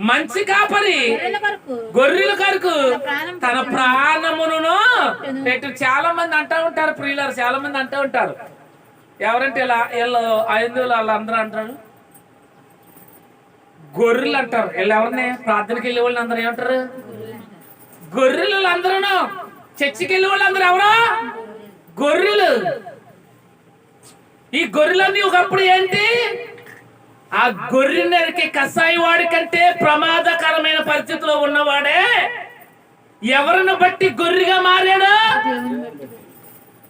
మంచి కాపరి. గొర్రెల కొరకు. తన ప్రాణమును పెట్టు. చాలా మంది అంటూ ఉంటారు ప్రియులారు చాలా మంది అంటూ ఉంటారు. ఎవరంటే ఇలా వీళ్ళు ఐదు వాళ్ళు అందరూ అంటారు. గొర్రెలు అంటారు. వీళ్ళు ఎవరిని? ప్రార్థనకి వెళ్ళే వాళ్ళు అందరూ ఏమంటారు? గొర్రెలు అందరూ చర్చికి వెళ్ళే వాళ్ళు అందరూ ఎవరా? గొర్రెలు. ఈ గొర్రెలన్నీ ఒకప్పుడు ఏంటి? ఆ గొర్రెనరికి కసాయి వాడి కంటే ప్రమాదకరమైన పరిస్థితిలో ఉన్నవాడే ఎవరిని బట్టి గొర్రెగా మారాడు?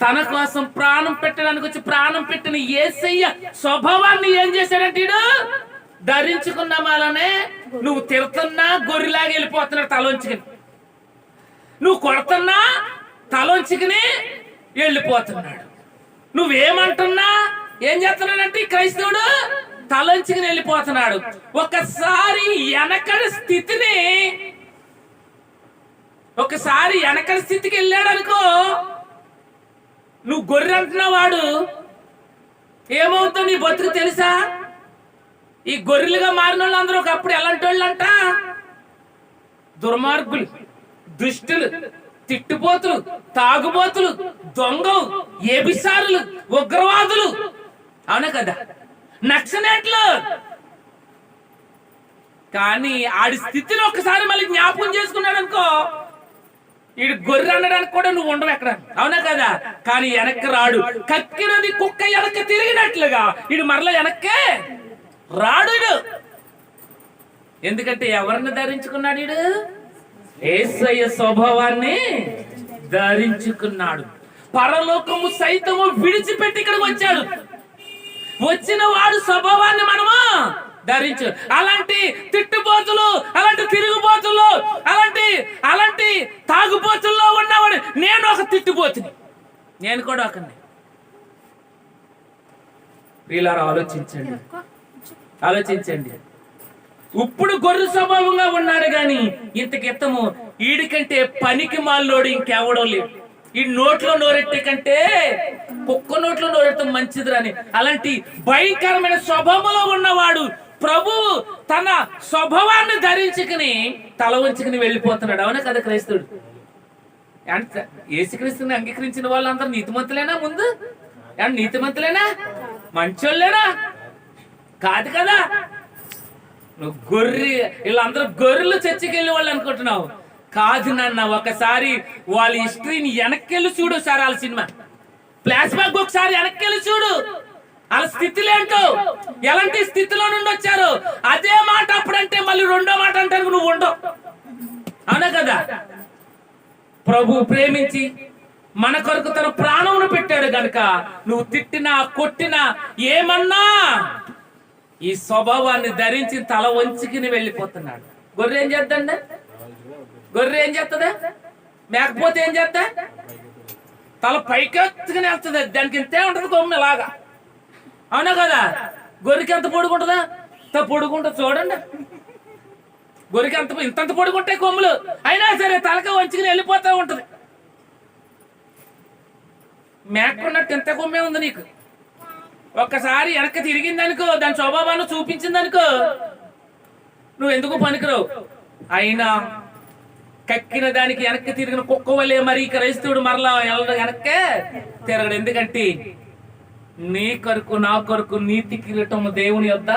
తన కోసం ప్రాణం పెట్టడానికి వచ్చి ప్రాణం పెట్టిన ఏసయ్య స్వభావాన్ని ఏం చేశాడంటే ఈడు? వాళ్ళనే నువ్వు తిరుతున్నా గొర్రెలాగా వెళ్ళిపోతున్నాడు తలోంచుకుని నువ్వు కొడుతున్నా తలోంచుకుని వెళ్ళిపోతున్నాడు. నువ్వేమంటున్నా? ఏం చేస్తున్నాడంటే క్రైస్తవుడు తలంచుకుని వెళ్ళిపోతున్నాడు. ఒకసారి వెనకడి స్థితిని ఒకసారి వెనకడి స్థితికి వెళ్ళాడు అనుకో నువ్వు గొర్రె అంటున్న వాడు. ఏమవుతుందో నీ బతుకు తెలుసా? ఈ గొర్రెలుగా మారిన వాళ్ళందరూ ఒకప్పుడు ఎలాంటి వాళ్ళు అంట దుర్మార్గులు దుష్టులు తిట్టుపోతులు తాగుబోతులు దొంగ ఏబిసారులు ఉగ్రవాదులు. అవునా కదా? నచ్చనట్లు కానీ ఆడి స్థితిని ఒకసారి మళ్ళీ జ్ఞాపకం చేసుకున్నాడు అనుకో ఈడు గొర్రె అనడానికి కూడా నువ్వు ఉండవు ఎక్కడ? అవునా కదా? కానీ వెనక్కి రాడు. కక్కినది కుక్క వెనక్కి తిరిగినట్లుగా ఈడు మరలా వెనక్కే రాడు ఎందుకంటే ఎవరిని ధరించుకున్నాడు ఈడు? ఏసయ్య స్వభావాన్ని ధరించుకున్నాడు. పరలోకము సైతము విడిచిపెట్టి ఇక్కడికి వచ్చాడు. వచ్చిన వాడు స్వభావాన్ని మనము ధరించు. అలాంటి తిట్టుబోతులు అలాంటి తిరుగుబోతులు అలాంటి అలాంటి తాగుబోతుల్లో ఉన్నవాడు నేను ఒక తిట్టుబోతుని. నేను కూడా ఒకని వీళ్ళారు ఆలోచించండి. ఆలోచించండి. ఇప్పుడు గొర్రె స్వభావంగా ఉన్నాడు గాని ఇంతకిత్తము ఈడికంటే పనికి మాల్లోడు ఇంకెవడో లేడు. ఈ నోట్లో నోరెట్టే కంటే కుక్క నోట్లో నోరెట్టడం మంచిదిరని. అలాంటి భయంకరమైన స్వభావంలో ఉన్నవాడు ప్రభువు తన స్వభావాన్ని ధరించుకుని తల వంచుకుని వెళ్ళిపోతున్నాడు. అవునా కదా క్రైస్తవుడు? అంటే యేసుక్రీస్తుని అంగీకరించిన వాళ్ళందరూ నీతిమంతులేనా ముందు? ఏమన్నా నీతిమంతులేనా? మంచోళ్ళేనా? కాదు కదా. నువ్వు గొర్రె వీళ్ళందరూ గొర్రెలు చర్చికి వెళ్ళే వాళ్ళు అనుకుంటున్నావు. కాదు నాన్న ఒకసారి వాళ్ళ హిస్టరీని వెనక్కెళ్ళి చూడు సార్ వాళ్ళ సినిమా. ఫ్లాష్ బ్యాక్ ఒకసారి వెనక్కెళ్ళి చూడు. వాళ్ళ స్థితిలో ఏంటో? ఎలాంటి స్థితిలో నుండి వచ్చారు? అదే మాట అప్పుడంటే మళ్ళీ రెండో మాట అంటారు నువ్వు ఉండవు. అవునా కదా? ప్రభు ప్రేమించి మన కొరకు తన ప్రాణమును పెట్టాడు గనుక నువ్వు తిట్టినా కొట్టినా ఏమన్నా ఈ స్వభావాన్ని ధరించి తల వంచుకుని వెళ్ళిపోతున్నాడు. గొర్రెం చేద్దండి? గొర్రె ఏం చేస్తుంది మేకపోతే ఏం చేస్తా తల పైకెత్తుకుని వెళ్తుంది. దానికి ఇంతే ఉంటది కొమ్మ ఇలాగా. అవునా కదా? గొర్రెకి ఎంత పొడుగుంటుందా ఇంత పొడుగుంటుంది చూడండి. గొర్రెకి ఎంత ఇంతంత పొడుగుంటాయి కొమ్ములు. అయినా సరే తలక వంచుకుని వెళ్ళిపోతా ఉంటుంది. మేకున్నట్టు ఇంత కొమ్మే ఉంది నీకు. ఒక్కసారి వెనక్కి తిరిగిందనుకో దాని స్వభావాన్ని చూపించిందనుకో నువ్వు ఎందుకు పనికిరావు? అయినా కక్కిన దానికి వెనక్కి తిరిగిన కుక్క వల్లే మరి క్రైస్తవుడు మరలా వెళ్ళడం వెనక్కే తిరగడు. ఎందుకంటే నీ కొరకు నా కొరకు నీతి కిరీటం దేవుని యొద్ద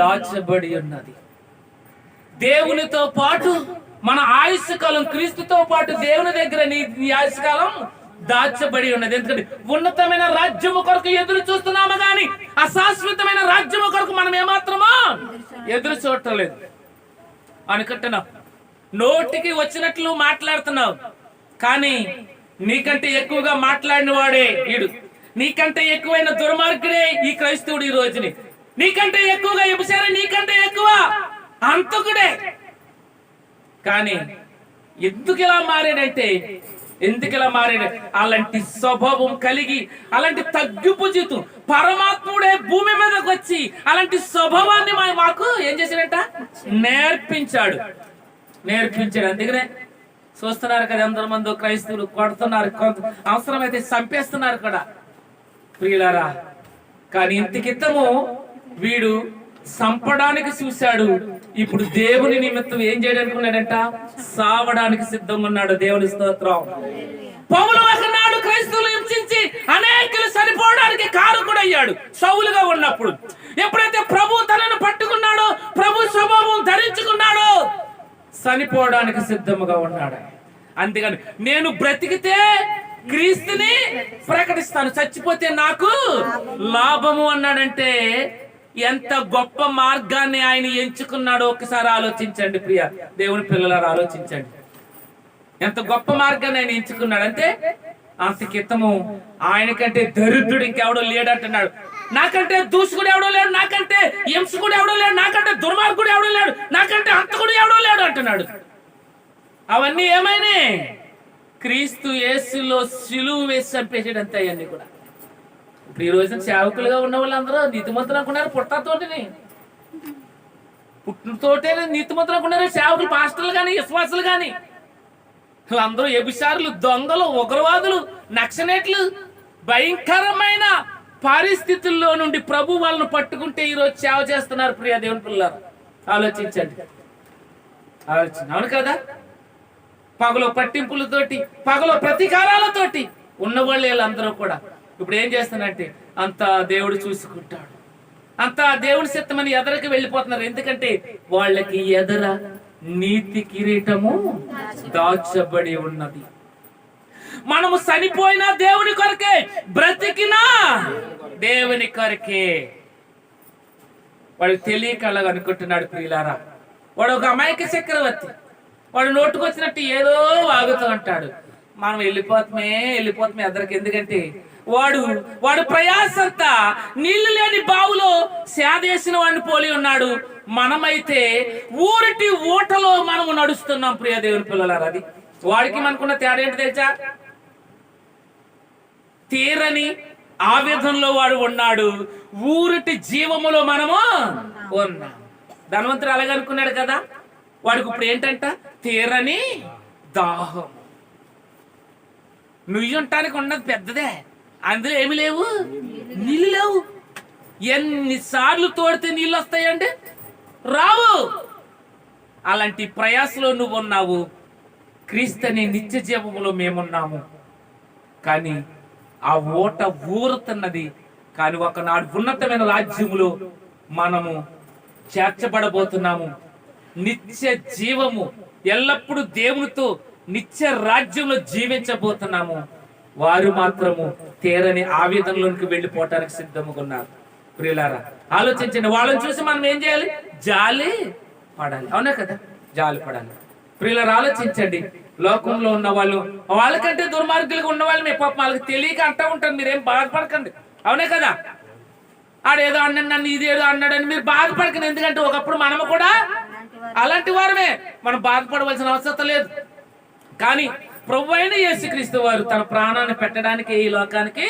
దాచబడి ఉన్నది. దేవునితో పాటు మన ఆయుష్ కాలం క్రీస్తుతో పాటు దేవుని దగ్గర నీ ఆయుష్ కాలం దాచబడి ఉన్నది. ఎందుకంటే ఉన్నతమైన రాజ్యము కొరకు ఎదురు చూస్తున్నాము గాని అశాశ్వతమైన రాజ్యము కొరకు మనం ఏమాత్రమో ఎదురు చూడలేదు అనుకుంటున్నావు నోటికి వచ్చినట్లు మాట్లాడుతున్నావు. కానీ నీకంటే ఎక్కువగా మాట్లాడిన వాడే ఈడు. నీకంటే ఎక్కువైన దుర్మార్గుడే ఈ క్రైస్తవుడు ఈ రోజుని. నీకంటే ఎక్కువగా ఇబ్బంది నీకంటే ఎక్కువ అంతకుడే కానీ ఎందుకు ఇలా మారాడంటే ఎందుకు ఇలా మారాడు? అలాంటి స్వభావం కలిగి అలాంటి తగ్గింపు జీతం పరమాత్ముడే భూమి మీదకి వచ్చి అలాంటి స్వభావాన్ని మా- మాకు ఏం చేశాడంట? నేర్పించాడు. నేర్పించాడు. అందుకనే చూస్తున్నారు కదా ఎందరో మంది క్రైస్తవులు కొడుతున్నారు. కొంత అవసరమైతే చంపేస్తున్నారు కూడా. ప్రియులారా కానీ ఇంతకిత్తము వీడు సంపడానికి చూశాడు. ఇప్పుడు దేవుని నిమిత్తం ఏం చేయడానుకున్నాడంట? సావడానికి సిద్ధంగా ఉన్నాడు దేవుని స్తోత్రం. పౌలు ఒకనాడు క్రైస్తవులు హింసించి అనేకులు చనిపోవడానికి కారకుడయ్యాడు. సౌలుగా ఉన్నప్పుడు ఎప్పుడైతే ప్రభు తనను పట్టుకున్నాడో ప్రభు స్వభావం ధరించుకున్నాడో చనిపోవడానికి సిద్ధముగా ఉన్నాడు. అంతేగాని నేను బ్రతికితే క్రీస్తుని ప్రకటిస్తాను. చచ్చిపోతే నాకు లాభము అన్నాడంటే ఎంత గొప్ప మార్గాన్ని ఆయన ఎంచుకున్నాడో ఒకసారి ఆలోచించండి ప్రియ. దేవుని పిల్లలారు ఆలోచించండి. ఎంత గొప్ప మార్గాన్ని ఆయన ఎంచుకున్నాడు అంటే అంతకితము ఆయనకంటే దరిద్రుడు ఇంకెవడో లేడంటున్నాడు. నాకంటే దూసుకుడు ఎవడో లేడు నాకంటే హింసకుడు ఎవడో లేడు నాకంటే దుర్మార్గుడు ఎవడో లేడు నాకంటే అంతకుడు ఎవడో లేడు అంటున్నాడు. అవన్నీ ఏమైనాయి? క్రీస్తు యేసులో సిలువు వేసి చంపేసాడంతే అవన్నీ కూడా. ఇప్పుడు ఈ రోజున సేవకులుగా ఉన్న వాళ్ళందరూ నీతిమంతులు అనుకున్నారు పుట్టతోటిని పుట్టుతోటే నీతిమంతులు అనుకున్నారు సేవకులు పాస్టర్లు కానీ విశ్వాసులు కానీ వీళ్ళందరూ ఎబిసారులు దొంగలు ఉగ్రవాదులు నక్సనేట్లు భయంకరమైన పరిస్థితుల్లో నుండి ప్రభు వాళ్ళను పట్టుకుంటే ఈ రోజు సేవ చేస్తున్నారు ప్రియ దేవుని పిల్లలు ఆలోచించండి. ఆలోచన అవును కదా? పగలో పట్టింపులతోటి పగలో ప్రతీకారాలతోటి ఉన్నవాళ్ళు వీళ్ళందరూ కూడా. ఇప్పుడు ఏం చేస్తానంటే అంత దేవుడు చూసుకుంటాడు. అంత దేవుడి సిద్ధమని ఎదరికి వెళ్ళిపోతున్నారు. ఎందుకంటే వాళ్ళకి ఎదర నీతి కిరీటము దాచబడి ఉన్నది. మనము చనిపోయినా దేవుని కొరకే బ్రతికినా దేవుని కొరకే. వాడు తెలియక అలాగ అనుకుంటున్నాడు ప్రియులారా. వాడు ఒక అమాయక చక్రవర్తి. వాడు నోటుకొచ్చినట్టు ఏదో వాగుతూ ఉంటాడు. మనం వెళ్ళిపోతామే వెళ్ళిపోతామే ఎదరికి. ఎందుకంటే వాడు వాడు ప్రయాసంతా నీళ్ళు లేని బావులో సేదేసిన వాడిని పోలి ఉన్నాడు. మనమైతే ఊరిటి ఊటలో మనము నడుస్తున్నాం ప్రియ దేవుని అది. వాడికి మనకున్న తేడా ఏంటి తెలుసా? తీరని ఆవేదనలో వాడు ఉన్నాడు. ఊరిటి జీవములో మనము ఉన్నాం. ధనవంతుడు అలాగనుకున్నాడు కదా? వాడికి ఇప్పుడు ఏంటంట? తీరని దాహం నుయ్యి ఉండటానికి ఉన్నది పెద్దదే. అందులో ఏమి లేవు? నీళ్ళు లేవు. ఎన్నిసార్లు తోడితే నీళ్ళు వస్తాయండి? రావు. అలాంటి ప్రయాసలో నువ్వు ఉన్నావు. క్రీస్తుని నిత్య జీవములో మేమున్నాము. కానీ ఆ ఓట ఊరుతున్నది. కానీ ఒకనాడు ఉన్నతమైన రాజ్యములో మనము చేర్చబడబోతున్నాము. నిత్య జీవము ఎల్లప్పుడూ దేవునితో నిత్య రాజ్యంలో జీవించబోతున్నాము. వారు మాత్రము తీరని ఆవేదనలోనికి వెళ్ళిపోవటానికి సిద్ధముగా ఉన్నారు ప్రియులారా ఆలోచించండి. వాళ్ళని చూసి మనం ఏం చేయాలి? జాలి పడాలి. అవునా కదా? జాలి పడాలి. ప్రియులారా ఆలోచించండి. లోకంలో ఉన్న వాళ్ళు వాళ్ళకంటే దుర్మార్గులుగా ఉన్న వాళ్ళు మీ పాపం వాళ్ళకి తెలియక అంటా ఉంటారు. మీరేం బాధపడకండి. అవునే కదా? ఆడేదో అన్నాడు నన్ను ఇది ఏదో అన్నాడని మీరు బాధపడకండి. ఎందుకంటే ఒకప్పుడు మనము కూడా అలాంటి వారమే. మనం బాధపడవలసిన అవసరం లేదు. కానీ ప్రభు అయిన యేసుక్రీస్తు వారు తన ప్రాణాన్ని పెట్టడానికి ఈ లోకానికి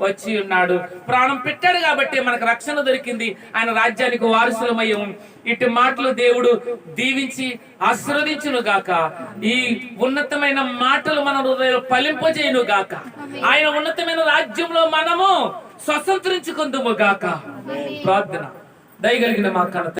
వచ్చి ఉన్నాడు. ప్రాణం పెట్టాడు కాబట్టి మనకు రక్షణ దొరికింది. ఆయన రాజ్యానికి వారసులమయం ఇటు మాటలు దేవుడు దీవించి ఆశీర్వదించును గాక. ఈ ఉన్నతమైన మాటలు మన హృదయంలో పలింపజేయును గాక. ఆయన ఉన్నతమైన రాజ్యంలో మనము స్వతంత్రించుకుందుము గాక. ప్రార్థన. దయగలిగిన మా కన్న